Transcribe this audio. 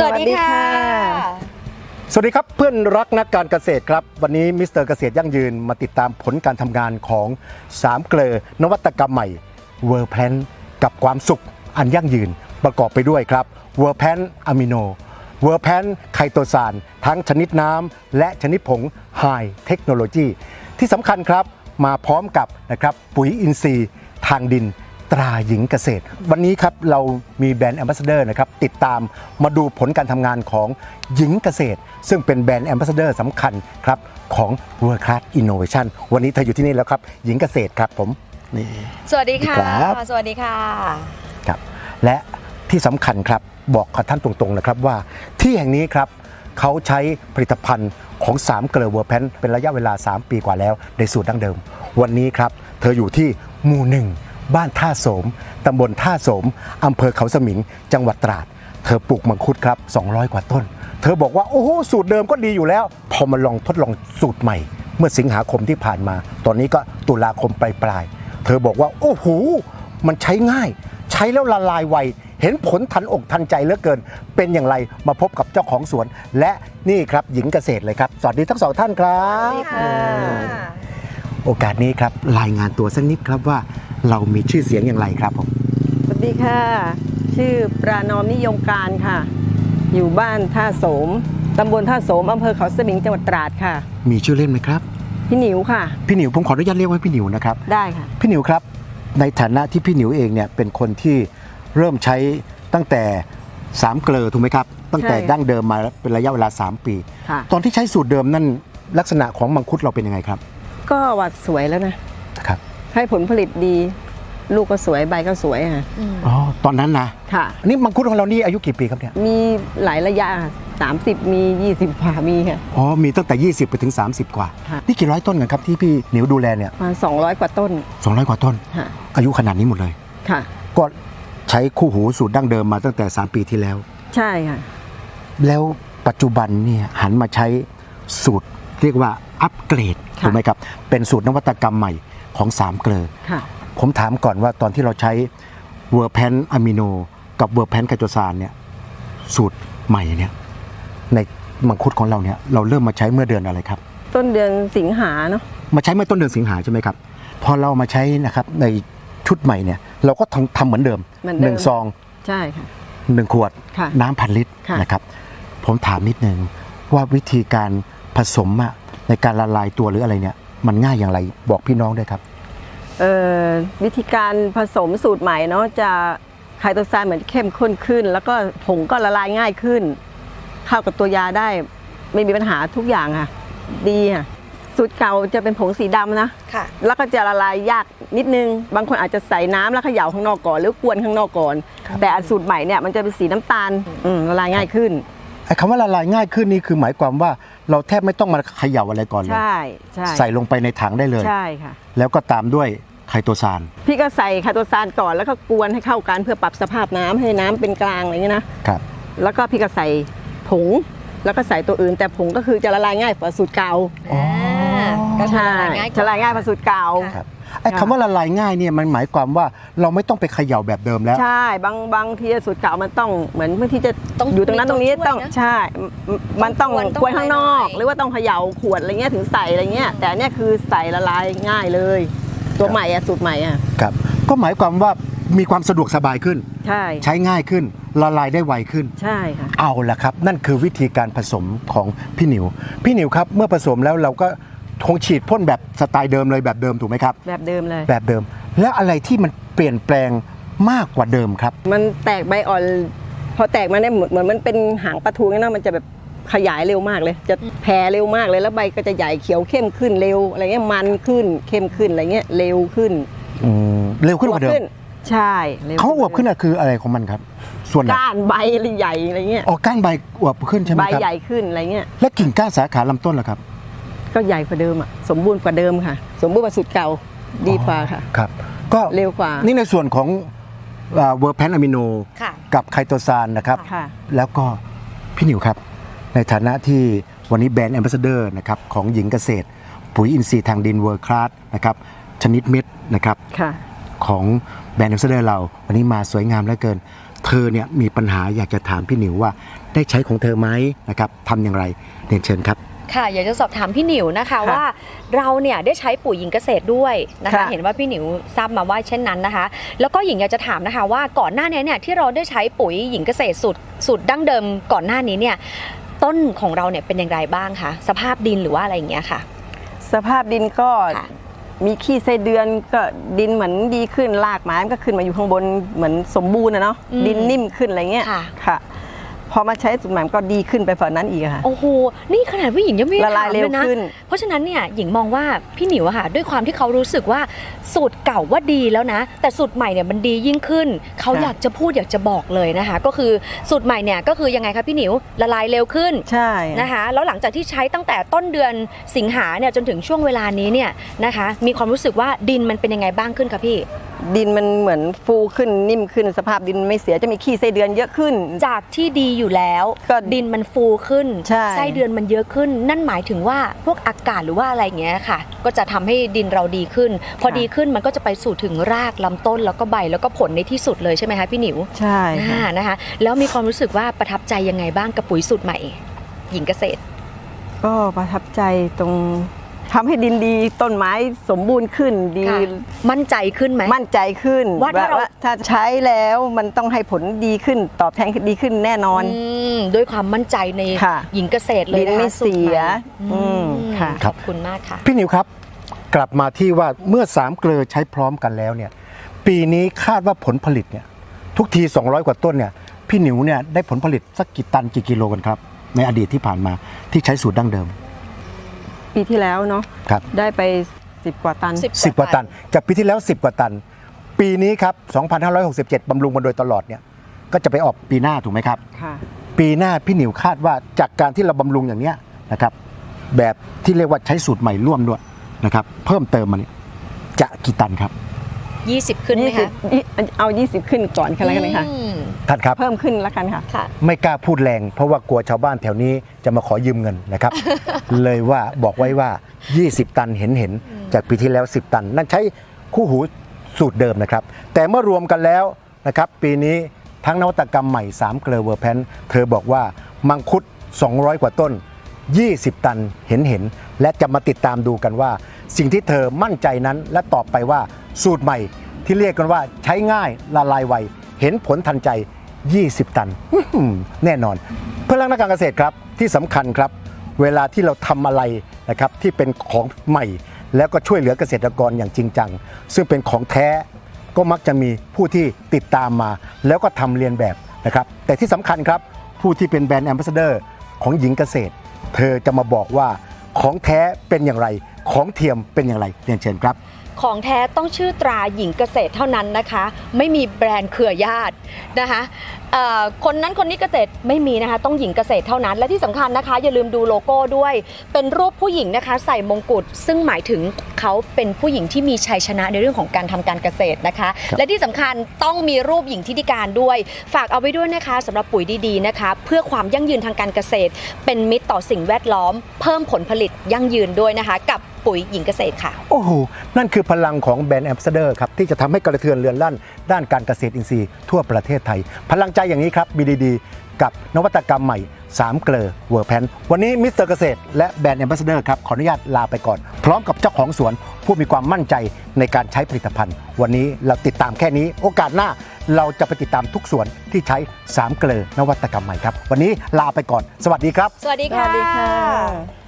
สวัสดีค่ะ สวัสดีครับเพื่อนรักนักการเกษตรครับ วันนี้มิสเตอร์เกษตรยั่งยืนมาติดตามผลการทำงานของ3เกลอนวัตกรรมใหม่เวอร์แพนกับความสุขอันยั่งยืนประกอบไปด้วยครับเวอร์แพนอะมิโนเวอร์แพนไคโตซานทั้งชนิดน้ำและชนิดผงไฮเทคโนโลยีที่สำคัญครับมาพร้อมกับนะครับปุ๋ยอินทรีย์ทางดิน ตราหญิงเกษตร วันนี้ครับเรามีแบรนด์แอมบาสเดอร์นะครับติดตามมาดูผลการทำงานของหญิงเกษตร ซึ่งเป็นแบรนด์แอมบาสเดอร์สำคัญครับของ World Class Innovation วันนี้เธออยู่ที่นี่แล้วครับ หญิงเกษตรครับผมนี่ สวัสดีค่ะ ครับ สวัสดีค่ะ ครับและที่สำคัญครับบอกกับท่านตรงๆนะครับว่าที่แห่งนี้ครับเขาใช้ผลิตภัณฑ์ของ3เกลือเวอร์แพนเป็นระยะเวลา 3 ปีกว่าแล้วในสูตรดั้งเดิม วันนี้ครับ เธออยู่ที่หมู่หนึ่ง บ้านท่าโสมตำบลท่าโสมอำเภอเขาสมิง จังหวัดตราด เธอปลูกมังคุดครับ 200 กว่าต้น เธอบอกว่าโอ้โหสูตรเดิมก็ดีอยู่แล้ว พอมาลองทดลองสูตรใหม่ เมื่อสิงหาคมที่ผ่านมา ตอนนี้ก็ตุลาคมปลายๆเธอบอกว่าโอ้โหมันใช้ง่าย ใช้แล้วละลายไวเห็นผลทันอกทันใจเหลือเกิน เป็นอย่างไรมาพบกับเจ้าของสวน และนี่ครับหญิงเกษตรเลยครับ สวัสดีทั้งสองท่านครับ โอกาสนี้ครับรายงานตัวสักนิดครับว่า เรามีชื่อเสียงอย่างไรครับผมสวัสดีค่ะ ชื่อปรานอมนิยมการค่ะ อยู่บ้านท่าโสมตำบลท่าโสมอำเภอเขาสมิงจังหวัดตราดค่ะ มีชื่อเล่นไหมครับ พี่หนิวค่ะ พี่หนิวผมขออนุญาตเรียกว่าพี่หนิวนะครับ ได้ค่ะ พี่หนิวครับ ในฐานะที่พี่หนิวเองเนี่ยเป็นคนที่เริ่มใช้ตั้งแต่สามเกลอถูกไหมครับ ตั้งแต่ใช่ดั้งเดิมมาเป็นระยะเวลา 3 ปี ค่ะ ตอนที่ใช้สูตรเดิมนั่นลักษณะของมังคุดเราเป็นยังไงครับ ก็หวัดสวยแล้วนะนะครับ ให้ผลผลิตดี ลูกก็สวยใบก็สวยค่ะอ๋อตอนนั้นนะค่ะ อันนี้มังคุดของเรานี่อายุกี่ปีครับเนี่ยมีหลายระยะค่ะ30 มี 20กว่ามีค่ะ อ๋อมีตั้งแต่ 20 ไปถึง 30 กว่า ค่ะ นี่กี่ร้อยต้นกันครับที่พี่หนิวดูแลเนี่ยประมาณ200 กว่าต้น200 กว่าต้น ค่ะอายุขนาดนี้หมดเลย ค่ะ ก็ใช้คู่หูสูตรดั้งเดิมมาตั้งแต่ 3 ปีที่แล้ว ใช่ค่ะ แล้วปัจจุบันเนี่ยหันมาใช้สูตรเรียกว่าอัปเกรดค่ะ ถูกไหมครับ เป็นสูตรนวัตกรรมใหม่ ของ3เกลอค่ะผมถามก่อนว่าตอนที่เราใช้เวอร์แพนอะมิโน กับเวอร์แพนไคโตซานเนี่ยสูตรใหม่เนี่ยในมังคุดของเราเนี่ยเราเริ่มมาใช้เมื่อเดือนอะไรครับ ต้นเดือนสิงหาเนาะมาใช้เมื่อต้นเดือนสิงหาใช่ไหมครับพอเรามาใช้นะครับในชุดใหม่เนี่ยเราก็ทำทำเหมือนเดิมเหมือนหเดินึ่มงซองใช่ค่ะหนึ่งขวดค่ะน้ำพันลิตรค่ะนะครับ ผมถามนิดนึงว่าวิธีการผสมอะในการละลายตัวหรืออะไรเนี่ย มันง่ายอย่างไรบอกพี่น้องด้วยครับเอ่อวิธีการผสมสูตรใหม่เนาะจะไคโตซานเหมือนเข้มข้นขึ้น แล้วก็ผงก็ละลายง่ายขึ้น เข้ากับตัวยาได้ไม่มีปัญหาทุกอย่างค่ะ ดีค่ะสูตรเก่าจะเป็นผงสีดำนะค่ะ แล้วก็จะละลายยากนิดนึง บางคนอาจจะใส่น้ำแล้วเขย่าข้างนอกก่อน หรือกวนข้างนอกก่อน แต่อันสูตรใหม่เนี่ยมันจะเป็นสีน้ำตาลอืมละลายง่ายขึ้นไอ้คำว่าละลายง่ายขึ้นนี่คือหมายความว่า เราแทบไม่ต้องมาเขย่าอะไรก่อนเลย ใช่ใช่ใส่ลงไปในถังได้เลย ใช่ค่ะ แล้วก็ตามด้วยไคโตซานพี่ก็ใส่ไคโตซานก่อนแล้วก็กวนให้เข้ากันเพื่อปรับสภาพน้ำให้น้ำเป็นกลางอะไรอย่างนี้นะครับ แล้วก็พี่ก็ใส่ผงแล้วก็ใส่ตัวอื่น แต่ผงก็คือจะละลายง่ายกว่าสูตรเก่าอ๋อก็คือใช่ละลายง่ายกจะว่าละลายง่ายกว่าสูตรเก่าครับ ไอ้คำว่าละลายง่ายเนี่ยมันหมายความว่าเราไม่ต้องไปเขย่าแบบเดิมแล้ว ใช่ บางบางทีสูตรเก่ามันต้องเหมือนบางทีจะต้องอยู่ตรงนั้นมีตรงนี้ตัวช่วยต้องนะใช่มมันต้องต้องกวนต้องกวนข้างนอกหน่อยๆหรือว่าต้องเขย่าขวดอะไรเงี้ยถึงใส่อะไรเงี้ยแต่อันเนี้ยคือใส่ละลายง่ายเลย ตัวใหม่อะสูตรใหม่อะครับก็หมายความว่ามีความสะดวกสบายขึ้น ใช่ ใช้ง่ายขึ้นละลายได้ไวขึ้น ใช่ค่ะ เอาละครับ นั่นคือวิธีการผสมของพี่หนิว พี่หนิวครับ เมื่อผสมแล้วเราก็ คงฉีดพ่นแบบสไตล์เดิมเลยแบบเดิมถูกไหมครับ แบบเดิมเลย แบบเดิม แล้วอะไรที่มันเปลี่ยนแปลงมากกว่าเดิมครับ มันแตกใบอ่อน พอแตกมาเนี่ยเหมือนเหมือนมันเป็นหางปลาทูเนี่ยนะมันจะแบบขยายเร็วมากเลย จะแผ่เร็วมากเลยแล้วใบก็จะใหญ่เขียวเข้มขึ้นเร็วอะไรเงี้ยมันขึ้นเข้มขึ้นอะไรเงี้ยเร็วขึ้นอืมเร็วขึ้นกว่าเดิมใช่ร็วเขาอวบขึ้นอะคืออะไรของมันครับ ส่วนไหนก้านใบใหญ่อะไรเงี้ยออกก้านใบอวบขึ้นใช่ไหมใบครับใหญ่ขึ้นอะไรเงี้ยและกิ่งก้านสาขาลำต้นล่ะครับ ก็ใหญ่กว่าเดิมอะสมบูรณ์กว่าเดิมค่ะ สมบูรณ์กว่าสุดเก่าดีกว่าค่ะ ครับ ก็เร็วกว่า นี่ในส่วนของเวอร์แพนอะมิโนค่ะกับไคโตซานนะครับค่ะแล้วก็พี่หนิวครับ ในฐานะที่วันนี้แบรนด์แอมบาสเดอร์นะครับของหญิงเกษตร ปุ๋ยอินทรีย์ทางดินเวิร์คลาสนะครับชนิดเม็ดนะครับค่ะของแบรนด์แอมบาสเดอร์เรา วันนี้มาสวยงามเหลือเกิน เธอเนี่ยมีปัญหาอยากจะถามพี่หนิวว่าได้ใช้ของเธอไหมนะครับทำอย่างไรเรียนเชิญครับ ค่ะอยากจะสอบถามพี่หนิวนะคะค่ะว่าเราเนี่ยได้ใช้ปุ๋ยหญิงเกษตรด้วยนะคะ ค่ะ เห็นว่าพี่หนิวทราบมาว่าเช่นนั้นนะคะ แล้วก็หญิงอยากจะถามนะคะว่าก่อนหน้านี้เนี่ยที่เราได้ใช้ปุ๋ยหญิงเกษตรสูตรสูตรดั้งเดิมก่อนหน้านี้เนี่ยต้นของเราเนี่ยเป็นอย่างไรบ้างคะสภาพดินหรือว่าอะไรอย่างเงี้ยค่ะ สภาพดินก็ค่ะ มีขี้ไส้เดือนก็ดินเหมือนดีขึ้นรากไม้มันก็ขึ้นมาอยู่ข้างบนเหมือนสมบูรณ์นะเนาะอืมดินนิ่มขึ้นอะไรเงี้ยค่ะ ค่ะ พอมาใช้สูตรใหม่มันก็ดีขึ้นไปฝ่านั้นอีกอะค่ะ โอ้โห นี่ขนาดผู้หญิงยังไม่ได้ละลายถามเร็วเลยนะขึ้น เพราะฉะนั้นเนี่ยหญิงมองว่าพี่หนิวอะค่ะ ด้วยความที่เขารู้สึกว่าสูตรเก่าว่าดีแล้วนะ แต่สูตรใหม่เนี่ยมันดียิ่งขึ้น เขาค่ะอยากจะพูดอยากจะบอกเลยนะคะ ก็คือสูตรใหม่เนี่ยก็คือยังไงคะพี่หนิวละลายเร็วขึ้นใช่นะคะแล้วหลังจากที่ใช้ตั้งแต่ต้นเดือนสิงหาเนี่ยจนถึงช่วงเวลานี้เนี่ยนะคะ มีความรู้สึกว่าดินมันเป็นยังไงบ้างขึ้นคะพี่ ดินมันเหมือนฟูขึ้นนิ่มขึ้นสภาพดินไม่เสียจะมีขี้ไส้เดือนเยอะขึ้น จากที่ดีอยู่แล้วก็ดินมันฟูขึ้นใช่ ไส้เดือนมันเยอะขึ้น นั่นหมายถึงว่าพวกอากาศหรือว่าอะไรอย่างเงี้ยค่ะ ก็จะทำให้ดินเราดีขึ้น พอดีขึ้นมันก็จะไปสู่ถึงรากลำต้นแล้วก็ใบแล้วก็ผลในที่สุดเลยใช่ไหมคะพี่หนิวใช่ค่ะ อ่านะคะ แล้วมีความรู้สึกว่าประทับใจยังไงบ้างกับปุ๋ยสูตรใหม่ หญิงเกษตร ก็ประทับใจตรง ทำให้ดินดีต้นไม้สมบูรณ์ขึ้นดีค่ะมั่นใจขึ้นไหม มั่นใจขึ้นว่าถ้าเรา ถ้าใช้แล้วมันต้องให้ผลดีขึ้นตอบแทนดีขึ้นแน่นอน อืมด้วยความมั่นใจในค่ะ หญิงเกษตรเลยดินนะคะไม่สูตรใหเสียอือืมมค่ะ ขอบคุณมากค่ะ พี่หนิวครับ กลับมาที่ว่าเมื่อสามเกลือใช้พร้อมกันแล้วเนี่ยปีนี้คาดว่าผลผลิตเนี่ยทุกที 200 กว่าต้นเนี่ยพี่หนิวเนี่ยได้ผลผลิตสักกี่ตันกี่กิโลกันครับ ในอดีตที่ผ่านมาที่ใช้สูตรดั้งเดิม ปีที่แล้วเนาะครับ ได้ไป 10 กว่าตัน สิบ10กว่าตัน จากปีที่แล้ว 10 กว่าตัน ปีนี้ครับ 2567บำรุงมาโดยตลอดเนี่ย ก็จะไปออกปีหน้าถูกไหมครับ ค่ะปีปีหน้าพี่หนิวคาดว่าจากการที่เราบำรุงอย่างเนี้ยนะครับ แบบที่เรียกว่าใช้สูตรใหม่ร่วมด้วยนะครับ เพิ่มเติมมาเนี่ยจะกี่ตันครับ 20 ขึ้นไหมคะ 20เอา 20 ขึ้นก่อนกันแล้วกันนะคะอืมท่านครับ เพิ่มขึ้นแล้วกันค่ะค่ะ ไม่กล้าพูดแรง เพราะว่ากลัวชาวบ้านแถวนี้จะมาขอยืมเงินนะครับ เลยว่าบอกไว้ว่า 20 ตันเห็นเห็นจากปีที่แล้ว 10 ตัน นั่นใช้คู่หูสูตรเดิมนะครับ แต่เมื่อรวมกันแล้วนะครับ ปีนี้ทั้งนวัตกรรมใหม่3เกลอเวอร์แพนเธอบอกว่ามังคุด 200 กว่าต้น 20 ตันเห็นเห็น และจะมาติดตามดูกันว่า สิ่งที่เธอมั่นใจนั้นและตอบไปว่าสูตรใหม่ที่เรียกกันว่าใช้ง่ายละลายไว เห็นผลทันใจ 20 ตัน แน่นอน เพื่อนรักนักการเกษตรครับที่สำคัญครับ เวลาที่เราทำอะไรนะครับที่เป็นของใหม่ แล้วก็ช่วยเหลือเกษตรกรอย่างจริงจัง ซึ่งเป็นของแท้ก็มักจะมีผู้ที่ติดตามมา แล้วก็ทำเรียนแบบนะครับแต่ที่สำคัญครับผู้ที่เป็นแบรนด์แอมบาสเดอร์ของหญิงเกษตร เธอจะมาบอกว่าของแท้เป็นอย่างไร ของเทียมเป็นอย่างไรเรียนเชิญครับ ของแท้ต้องชื่อตราหญิงเกษตรเท่านั้นนะคะ ไม่มีแบรนด์เครือญาตินะคะ คนนั้นคนนี้เกษตรไม่มีนะคะ ต้องหญิงเกษตรเท่านั้น และที่สำคัญนะคะ อย่าลืมดูโลโก้ด้วย เป็นรูปผู้หญิงนะคะ ใส่มงกุฎซึ่งหมายถึงเขาเป็นผู้หญิงที่มีชัยชนะในเรื่องของการทำการเกษตรนะคะครับและที่สำคัญต้องมีรูปหญิงที่ดีการด้วย ฝากเอาไว้ด้วยนะคะสำหรับปุ๋ยดีๆนะคะ เพื่อความยั่งยืนทางการเกษตร เป็นมิตรต่อสิ่งแวดล้อม เพิ่มผลผลิตยั่งยืนด้วยนะคะ กับปุ๋ยหญิงเกษตรค่ะ โอ้โห นั่นคือพลังของแบรนด์แอมบาสเดอร์ครับที่จะทำให้กระเทือนเรือนลั่นด้านการเกษตรอินทรีย์ทั่วประเทศไทย พลังใจอย่างนี้ครับ BDD กับนวัตกรรมใหม่ 3 เกลอเวอร์แพนวันนี้มิสเตอร์เกษตรและแบรนด์แอมบาสเดอร์ครับ ขออนุญาตลาไปก่อน พร้อมกับเจ้าของสวนผู้มีความมั่นใจในการใช้ผลิตภัณฑ์ วันนี้เราติดตามแค่นี้ โอกาสหน้าเราจะไปติดตามทุกสวนที่ใช้ 3 เกลอนวัตกรรมใหม่ครับ วันนี้ลาไปก่อน สวัสดีครับ สวัสดีสค่ะวัสดีค่ะ